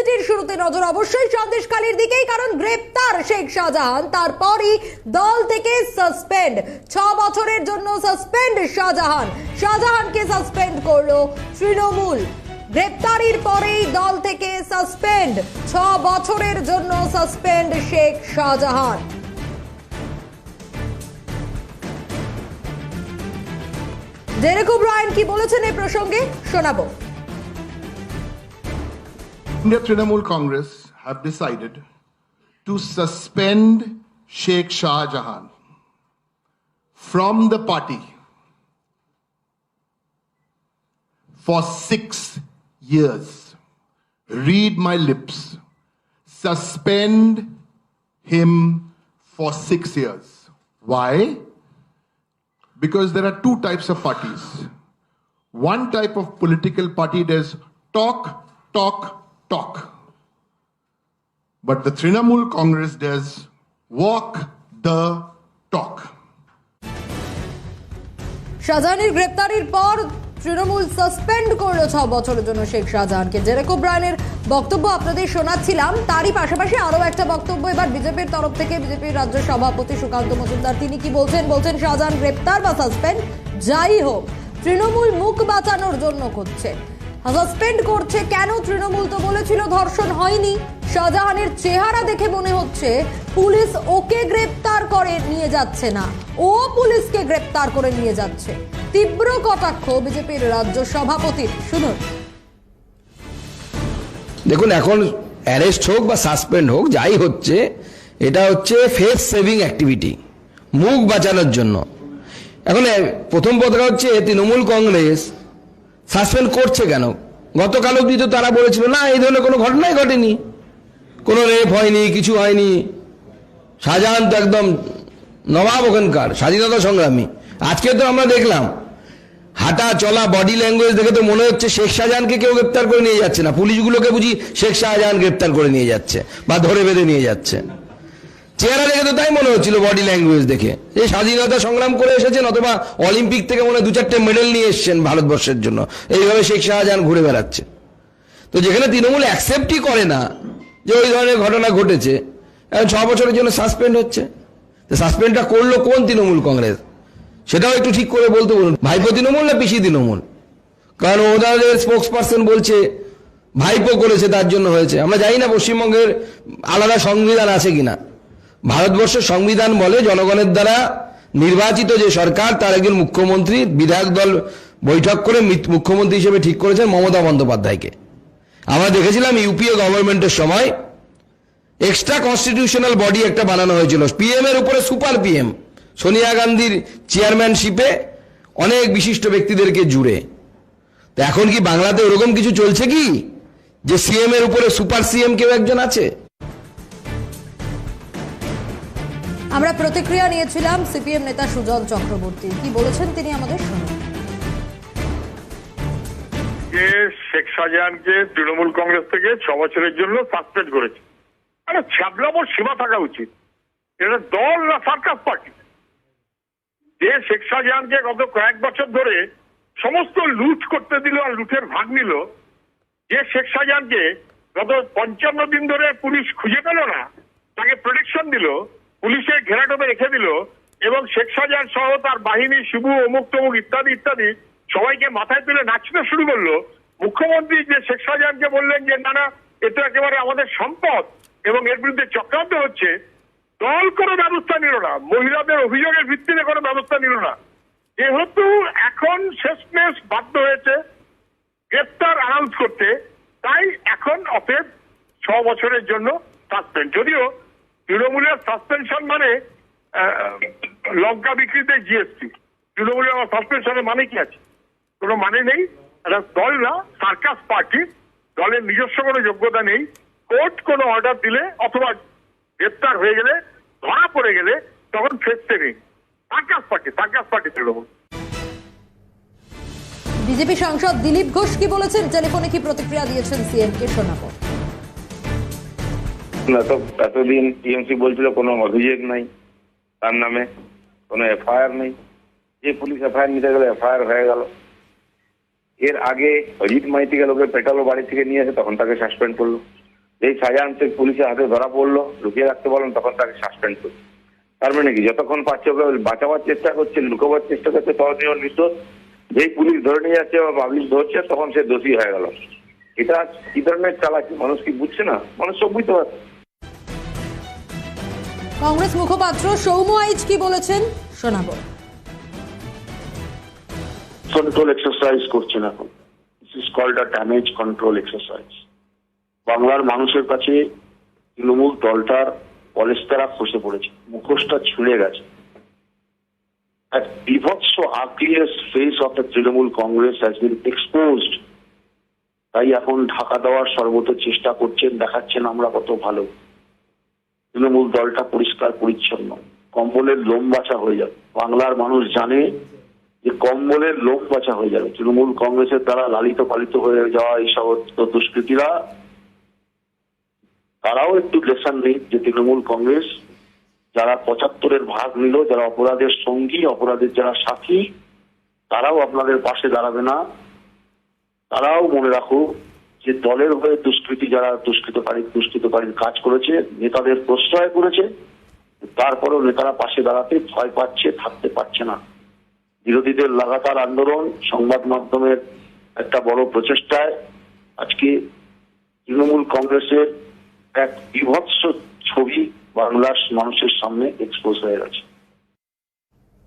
সিটির শুরুতে নজর অবশ্যই সন্দেশখালীর দিকেই, কারণ গ্রেপ্তার শেখ শাহজাহান। তারপরই দল থেকে সাসপেন্ড ছ বছরের জন্য সাসপেন্ড শাহজাহান। শাহজাহানকে সাসপেন্ড করল তৃণমূল। গ্রেপ্তারির পরেই দল থেকে সাসপেন্ড ছ বছরের জন্য সাসপেন্ড শেখ শাহজাহান। জেরেকুব রায়ন কি বলেছেন এই প্রসঙ্গে শোনাবো। India Trinamool Congress have decided to suspend Sheikh Shah Jahan from the party for six years. Read my lips. Suspend him for six years. Why? Because there are two types of parties. One type of political party does talk, talk, talk. But the Trinamool Congress does walk the talk. শাহজাহানের গ্রেপ্তারির পর Trinamool suspend করল ছ বছরের জন্য শেখ শাহজাহানকে। জেরেকো ব্রায়নের বক্তব্য আপনাদের শোনাচ্ছিলাম, তারই পাশাপাশি আরও একটা বক্তব্য এবার বিজেপির তরফ থেকে বিজেপির রাজ্য সভাপতি সুকান্ত মজুমদার। তিনি কি বলছেন? বলছেন, শাহজাহান গ্রেপ্তার বা সাসপেন্ড যাই হোক, তৃণমূল মুখ বাঁচানোর জন্য করছে। সাসপেন্ড করছে কেন তৃণমূল তো বলেছিল ধর্ষণ হয়নি। শাহজাহানের চেহারা দেখে মনে হচ্ছে পুলিশ ওকে গ্রেপ্তার করে নিয়ে যাচ্ছে না। ও পুলিশকে গ্রেপ্তার করে নিয়ে যাচ্ছে। তীব্র কটাক্ষ বিজেপির রাজ্য সভাপতির। শুনুন। দেখুন, এখন অ্যারেস্ট হোক বা সাসপেন্ড হোক, যাই হচ্ছে, এটা হচ্ছে ফেস সেভিং অ্যাক্টিভিটি, মুখ বাঁচানোর জন্য। এখন প্রথম কথা হচ্ছে তৃণমূল কংগ্রেস সাসপেন্ড করছে কেন? গতকাল অব্দি তো তারা বলেছিল, না, এই ধরনের কোনো ঘটনাই ঘটেনি। কোনো রেপ হয়নি, কিছু হয়নি। শাহজাহান তো একদম নবাব ওখানকার, স্বাধীনতা সংগ্রামী। আজকে তো আমরা দেখলাম, হাঁটা চলা বডি ল্যাঙ্গুয়েজ দেখে তো মনে হচ্ছে শেখ শাহজাহানকে কেউ গ্রেপ্তার করে নিয়ে যাচ্ছে না। পুলিশগুলোকে বুঝি শেখ শাহজাহান গ্রেপ্তার করে নিয়ে যাচ্ছে বা ধরে বেঁধে নিয়ে যাচ্ছে। চেহারা দেখে তো তাই মনে হচ্ছিল বডি ল্যাঙ্গুয়েজ দেখে। এই স্বাধীনতা সংগ্রাম করে এসেছেন অথবা অলিম্পিক থেকে মনে দু চারটে মেডেল নিয়ে এসেছেন ভারতবর্ষের জন্য। এইভাবে শেখ শাহজাহান ঘুরে বেড়াচ্ছে। তো যেখানে তৃণমূল অ্যাকসেপ্টই করে না যে ওই ধরনের ঘটনা ঘটেছে, এখন ছ বছরের জন্য সাসপেন্ড হচ্ছে। সাসপেন্ডটা করল কোন তৃণমূল কংগ্রেস? সেটাও একটু ঠিক করে বলতে বলুন। ভাইপো তৃণমূল না পিসি তৃণমূল? কারণ ওনাদের স্পোক্স পার্সন বলছে, ভাইপো করেছে তার জন্য হয়েছে। আমরা জানি না পশ্চিমবঙ্গের আলাদা সংবিধান আছে কিনা। ভারতবর্ষের সংবিধান বলে জনগণের দ্বারা নির্বাচিত যে সরকার, তার একজন মুখ্যমন্ত্রী, বিধায়ক দল বৈঠক করে মুখ্যমন্ত্রী হিসেবে ঠিক করেছেন মমতা বন্দ্যোপাধ্যায়কে। আমরা দেখেছিলাম ইউপিএ গভর্নমেন্টের সময় এক্সট্রা কনস্টিটিউশনাল বডি একটা বানানো হয়েছিল। পিএম এর উপরে সুপার পিএম সোনিয়া গান্ধীর চেয়ারম্যানশিপে অনেক বিশিষ্ট ব্যক্তিদেরকে জুড়ে। তো এখন কি বাংলাতে ওরকম কিছু চলছে কি? যে সিএম এর উপরে সুপার সিএম কেউ একজন আছে? আমরা প্রতিক্রিয়া নিয়েছিলাম সিপিএম নেতা সুজন চক্রবর্তী। কি বলেছেন তিনি আমাদের শুনুন যে শেখ শাহজাহানকে তৃণমূল কংগ্রেস থেকে ছ বছরের জন্য সাসপেন্ড করেছে? আরে ছ্যাবলামোর সীমা থাকা উচিত। এটা দল না সার্কাস পার্টি। যে শেখ শাহজাহানকে গত কয়েক বছর ধরে সমস্ত লুট করতে দিল আর লুটের ভাগ নিল, যে শেখ শাহজাহানকে গত পঞ্চান্ন দিন ধরে পুলিশ খুঁজে পেল না, তাকে প্রোটেকশন দিল পুলিশের ঘেরাটোপে রেখে দিল এবং শেখ শাহজাহান সহ তার বাহিনী শিবু অমুক, তমুক ইত্যাদি ইত্যাদি সবাইকে মাথায় তুলে নাচতে শুরু করল। মুখ্যমন্ত্রী যে শেখ শাহজাহানকে বললেন যে, না না এটা একেবারে আমাদের সম্পদ এবং এর বিরুদ্ধে চক্রান্ত হচ্ছে, দল কোনো ব্যবস্থা নিল না। মহিলাদের অভিযোগের ভিত্তিতে কোনো ব্যবস্থা নিল না। যেহেতু এখন শেষমেশ বাধ্য হয়েছে গ্রেপ্তার অ্যানাউন্স করতে, তাই এখন অতএব ছ বছরের জন্য সাসপেন্ড যদিও তৃণমূলের সাসপেনশন মানে লঙ্কা বিক্রিতে জিএসটি। তৃণমূলের আমার সাসপেনশনের মানে কি আছে? কোনো মানে নেই। দল না সার্কাস পার্টি দলের নিজস্ব কোনো যোগ্যতা নেই। কোর্ট কোনো অর্ডার দিলে অথবা গ্রেপ্তার হয়ে গেলে, ধরা পড়ে গেলে তখন ফেসতে নেই। Circus party circus party Trinamool. BJP সাংসদ দিলীপ ঘোষ কি বলেছেন? টেলিফোনে কি প্রতিক্রিয়া দিয়েছেন সিএম কে শোনাবো। না এতদিন টিএমসি বলছিল কোনো অভিযোগ নাই তার নামে, কোনো এফআইআর নেই। যে পুলিশ এফআইআর নিতে গেলে, এফআইআর হয়ে গেল। এর আগে অজিত মাইতিকে লোকে পেটালো, বাড়ি থেকে নিয়ে এসে তখন তাকে সাসপেন্ড করল। যেই শাহজাহানকে পুলিশের হাতে ধরা পড়ল, লুকিয়ে রাখতে বললেন তখন তাকে সাসপেন্ড করছে তার মানে কি, যতক্ষণ পাচ্ছে ওকে বাঁচাবার চেষ্টা করছে, লুকোবার চেষ্টা করছে, ততদিন ওর নির্দোষ। যেই পুলিশ ধরে নিয়ে যাচ্ছে বা পাবলিক ধরছে, তখন সে দোষী হয়ে গেল। এটা কি ধরনের চালাকি? মানুষ কি বুঝছে না? মানুষ সব বুঝতে পারছে। কংগ্রেস মুখপাত্র সৌম্য আইচ কি বলেছেন? শোনাবো। কন্ট্রোল এক্সারসাইজ করছেন এখন। This is called damage control exercise বাংলার মানুষের কাছে তৃণমূল দলটার পলেস্তারা খসে পড়েছে, মুখোশটা ছুঁড়ে গেছে। That বিভৎস ugliest face of the Trinamool Congress has তাই এখন ঢাকা দেওয়ার সর্বত চেষ্টা করছেন, দেখাচ্ছেন আমরা কত ভালো। তৃণমূল দলটা পরিষ্কার পরিচ্ছন্ন। কম্বলের লোম বাছা হয়ে যাবে। বাংলার মানুষ জানে যে কম্বলের লোক বাঁচা হয়ে যাবে। তৃণমূল কংগ্রেসের দ্বারা লালিত পালিত হয়ে যাওয়া এই সমস্ত দুষ্কৃতীরা, তারাও একটু লেসন নেই যে তৃণমূল কংগ্রেস যারা পঁচাত্তরের ভাগ নিল, যারা অপরাধের সঙ্গী, অপরাধের যারা সাথী, তারাও আপনাদের পাশে দাঁড়াবে না। তারাও মনে রাখো যে দলের হয়ে দুষ্কৃতি যারা দুষ্কৃতকারী দুষ্কৃতকারীর কাজ করেছে, নেতাদের প্রশ্রয় করেছে, তারপরেও নেতারা পাশে দাঁড়াতে ভয় পাচ্ছে, থাকতে পারছে না। বিরোধীদের লাগাতার আন্দোলন, সংবাদ মাধ্যমের একটা বড় প্রচেষ্টায় আজকে তৃণমূল কংগ্রেসের এক বিভৎস ছবি বাংলার মানুষের সামনে এক্সপোজ হয়ে গেছে।